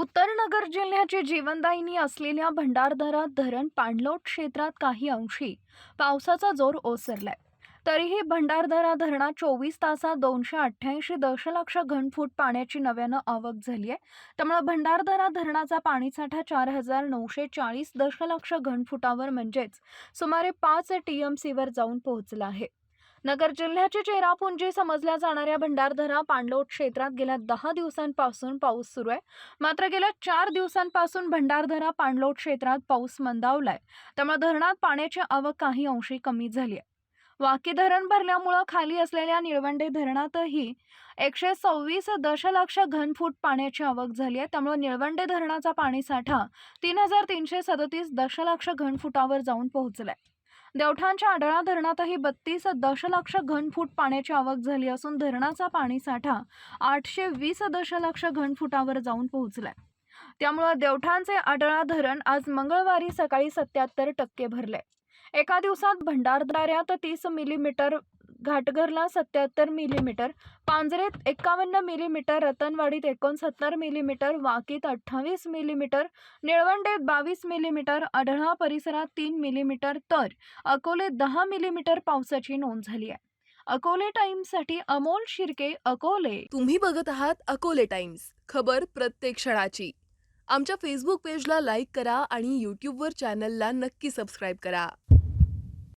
उत्तरनगर जिल्ह्याची जीवनदायिनी असलेल्या भंडारदरा धरण पाणलोट क्षेत्रात काही अंशी पावसाचा जोर ओसरलाय. तरीही भंडारदरा धरणात चोवीस तासात दोनशे अठ्ठ्याऐंशी दशलक्ष घनफूट पाण्याची नव्यानं आवक झाली आहे त्यामुळे भंडारदरा धरणाचा पाणीसाठा चार हजार नऊशे चाळीस दशलक्ष घनफुटावर म्हणजेच सुमारे पाच टी एम सीवर जाऊन पोहोचला आहे. नगर जिल्ह्याची चेरापुंजी समजल्या जाणाऱ्या भंडारधरा पाणलोट क्षेत्रात गेल्या दहा दिवसांपासून पाऊस सुरू आहे. मात्र गेल्या चार दिवसांपासून भंडारधरा पाणलोट क्षेत्रात पाऊस मंदावलाय. त्यामुळे धरणात पाण्याची आवक काही अंशी कमी झाली आहे. वाकी धरण भरल्यामुळं खाली असलेल्या निळवंडे धरणातही एकशे सव्वीस दशलक्ष घनफूट पाण्याची आवक झाली आहे. त्यामुळे निळवंडे धरणाचा पाणीसाठा तीन हजार तीनशे सदतीस दशलक्ष घनफुटावर जाऊन पोहोचलाय. देवठाणच्या आडळा धरणातही बत्तीस दशलक्ष घनफूट पाण्याची आवक झाली असून धरणाचा पाणीसाठा आठशे वीस दशलक्ष घनफुटावर जाऊन पोहोचलाय. त्यामुळं देवठाणचे आडळा धरण आज मंगळवारी सकाळी सत्याहत्तर टक्के भरले एका दिवसात भंडारदाऱ्यात तीस मिलीमीटर घाटघरला सत्याहत्तर मिलीमीटर पांजरेत एकावन्न मिलीमीटर रतनवाडीत एकोणसत्तर मिलीमीटर वाकीत अठ्ठावीस मिलीमीटर निळवंडेत बावीस मिलीमीटर आढळा परिसरात तीन मिलीमीटर तर अकोलेत दहा मिलीमीटर पावसाची नोंद झाली आहे. अकोले टाइम्ससाठी अमोल शिर्के अकोले. तुम्ही बघत आहात अकोले टाइम्स. खबर प्रत्येक क्षणाची. आमच्या फेसबुक पेजला लाईक करा आणि यूट्यूबवर चॅनलला नक्की सबस्क्राईब करा.